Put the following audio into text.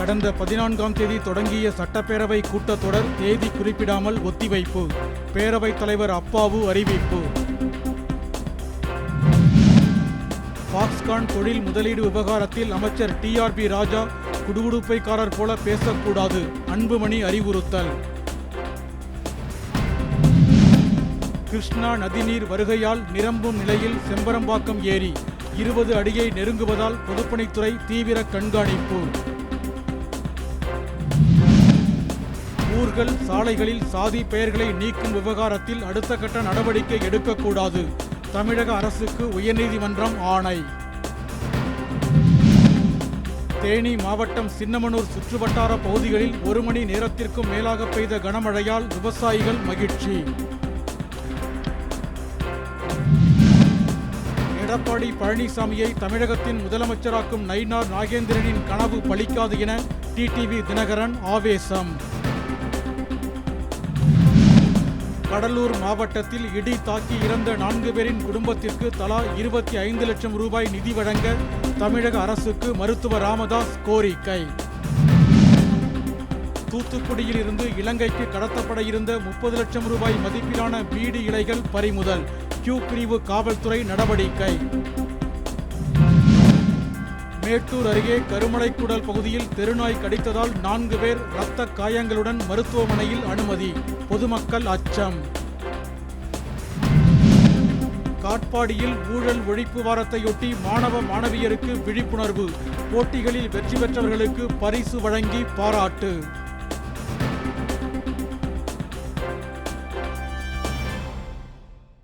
கடந்த பதினான்காம் தேதி தொடங்கிய சட்டப்பேரவை கூட்டத்தொடர் தேதி குறிப்பிடாமல் ஒத்திவைப்பு. பேரவைத் தலைவர் அப்பாவு அறிவிப்பு. பாக்ஸ்கான் தொழில் முதலீடு விவகாரத்தில் அமைச்சர் டிஆர்பி ராஜா குடுகுடுப்பைக்காரர் போல பேசக்கூடாது. அன்புமணி அறிவுறுத்தல். கிருஷ்ணா நதிநீர் வருகையால் நிரம்பும் நிலையில் செம்பரம்பாக்கம் ஏரி. இருபது அடியை நெருங்குவதால் பொதுப்பணித்துறை தீவிர கண்காணிப்பு. ஊர்கள் சாலைகளில் சாதி பெயர்களை நீக்கும் விவகாரத்தில் அடுத்த கட்ட நடவடிக்கை எடுக்கக்கூடாது. தமிழக அரசுக்கு உயர்நீதிமன்றம் ஆணை. தேனி மாவட்டம் சின்னமனூர் சுற்றுவட்டார பகுதிகளில் ஒரு மணி நேரத்திற்கும் மேலாக பெய்த கனமழையால் விவசாயிகள் மகிழ்ச்சி. எடப்பாடி பழனிசாமியை தமிழகத்தின் முதலமைச்சராக்கும் நயினார் நாகேந்திரனின் கனவு பலிக்காது என டிடிவி தினகரன் ஆவேசம். கடலூர் மாவட்டத்தில் இடி தாக்கி இறந்த நான்கு பேரின் குடும்பத்திற்கு தலா இருபத்தி ஐந்து லட்சம் ரூபாய் நிதி வழங்க தமிழக அரசுக்கு மருத்துவர் ராமதாஸ் கோரிக்கை. தூத்துக்குடியில் இருந்து இலங்கைக்கு கடத்தப்பட இருந்த முப்பது லட்சம் ரூபாய் மதிப்பிலான பீடி இலைகள் பறிமுதல். கியூ பிரிவு காவல்துறை நடவடிக்கை. மேட்டூர் அருகே கருமலைக்குடல் பகுதியில் தெருநாய் கடித்ததால் நான்கு பேர் ரத்த காயங்களுடன் மருத்துவமனையில் அனுமதி. பொதுமக்கள் அச்சம். காட்பாடியில் ஊழல் ஒழிப்பு வாரத்தையொட்டி மாணவ மாணவியருக்கு விழிப்புணர்வு. போட்டிகளில் வெற்றி பெற்றவர்களுக்கு பரிசு வழங்கி பாராட்டு.